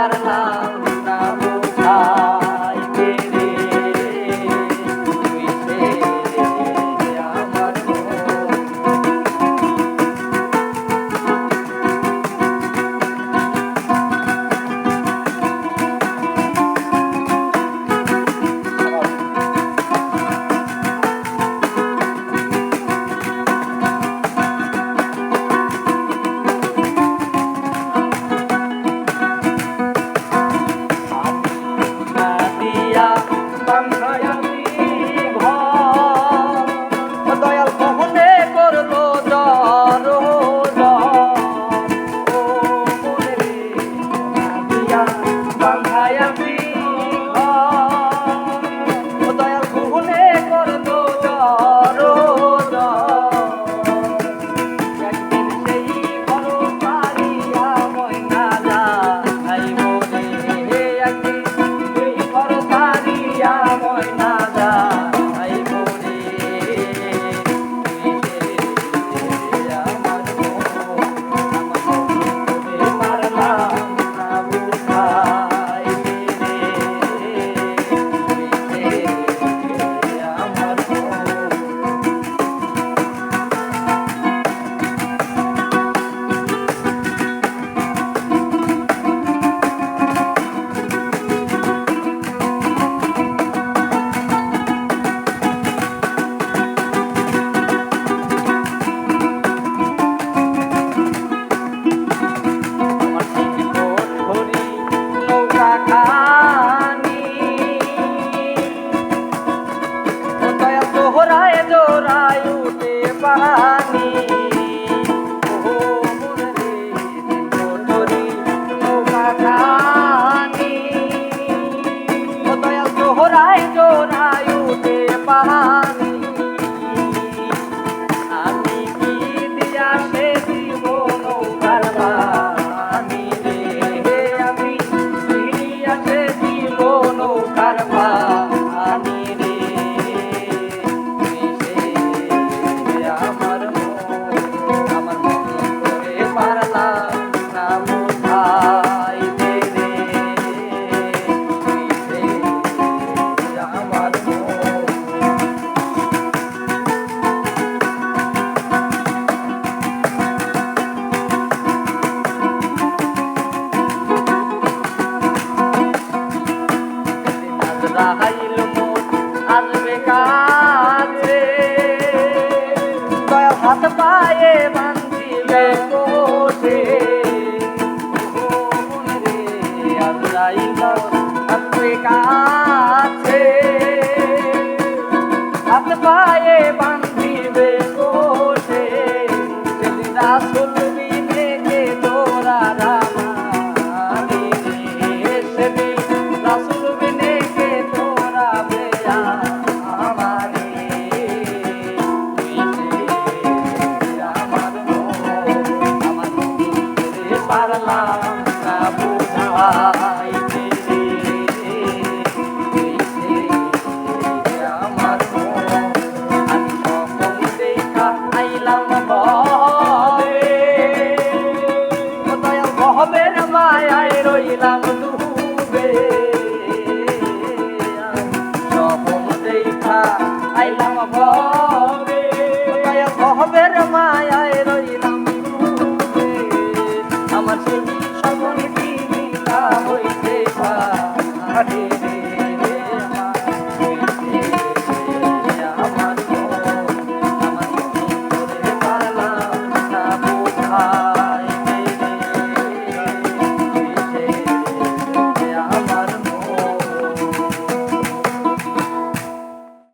I'm not love. God. পায়ে বান্ধিল কোষে রে আল্লাহ আফ্রিকা হারে